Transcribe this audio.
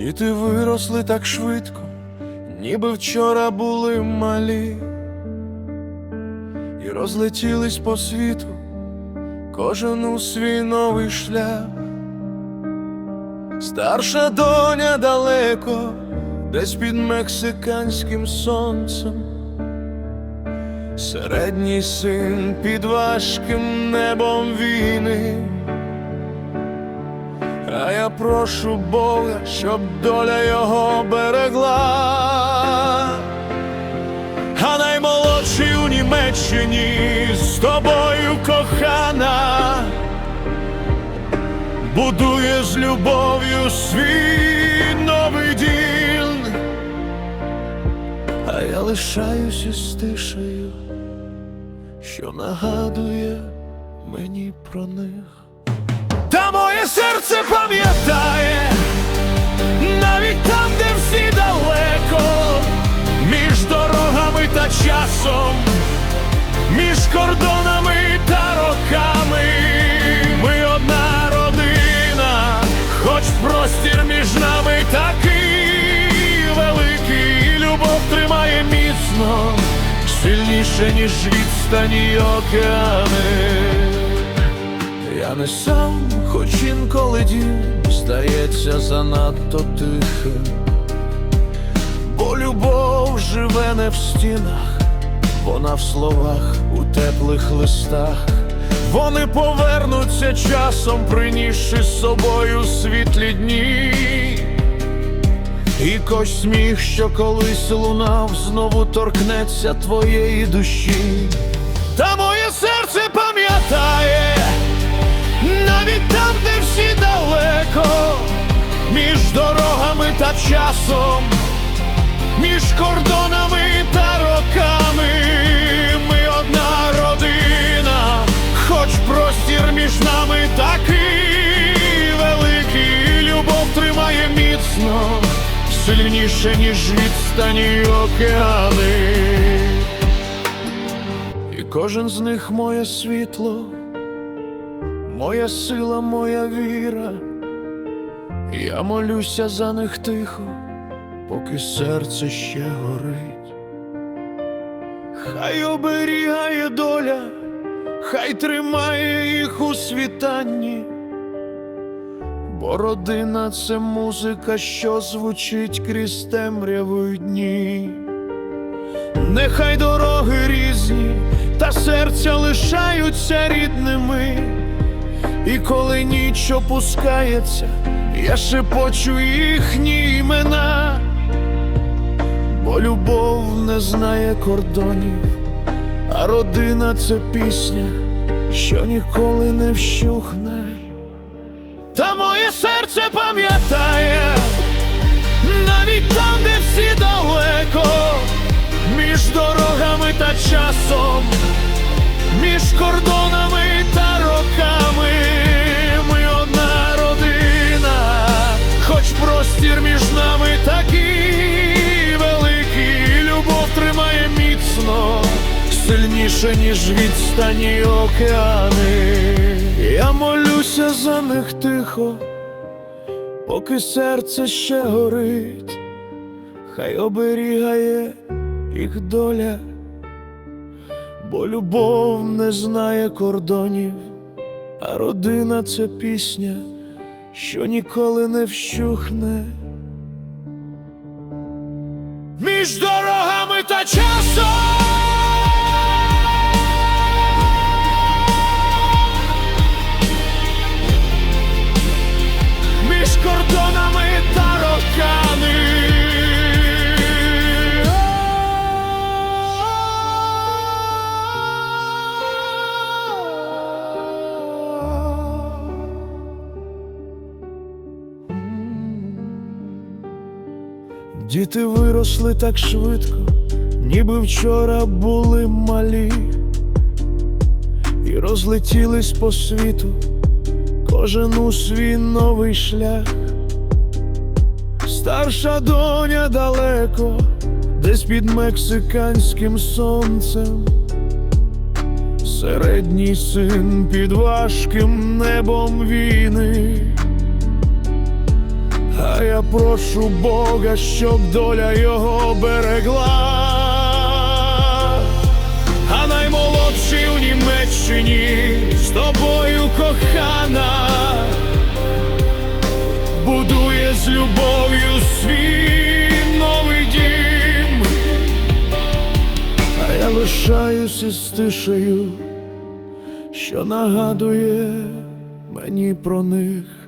Діти виросли так швидко, ніби вчора були малі, і розлетілись по світу, кожен у свій новий шлях. Старша доня далеко, десь під мексиканським сонцем. Середній син під важким небом війни. А я прошу Бога, щоб доля його берегла. А наймолодший у Німеччині з тобою кохана, будує з любов'ю свій новий дім. А я лишаюся з тишею, що нагадує мені про них. Серце пам'ятає, навіть там, де всі далеко, між дорогами та часом, між кордонами та роками, ми одна родина, хоч простір між нами такий великий, і любов тримає міцно, сильніше, ніж відстані океани. Я не сам, хоч інколи дім здається занадто тихим, бо любов живе не в стінах, вона в словах у теплих листах. Вони повернуться часом, принісши з собою світлі дні. І кось сміх, що колись лунав, знову торкнеться твоєї душі. Між дорогами та часом, між кордонами та роками, ми одна родина, хоч простір між нами такий великий, любов тримає міцно, сильніше, ніж відстані океани. І кожен з них моє світло. Моя сила, моя віра, я молюся за них тихо, поки серце ще горить. Хай оберігає доля, хай тримає їх у світанні, бо родина це музика, що звучить крізь темряву дні. Нехай дороги різні, та серця лишаються рідними. І коли ніч опускається, я шепочу їхні імена, бо любов не знає кордонів, а родина це пісня, що ніколи не вщухне. Та моє серце пам'ятає, навіть там, де всі далеко, між дорогами та часом між кордонами сильніше, ніж відстані океани. Я молюся за них тихо, поки серце ще горить, хай оберігає їх доля бо любов не знає кордонів, а родина це пісня, що ніколи не вщухне. Між дорогами та часом. Діти виросли так швидко, ніби вчора були малі, і розлетілись по світу, кожен у свій новий шлях. Старша доня далеко, десь під мексиканським сонцем. Середній син під важким небом війни. А я прошу Бога, щоб доля його берегла. А наймолодший у Німеччині з тобою кохана, будує з любов'ю свій новий дім. А я лишаюся з тишею, що нагадує мені про них.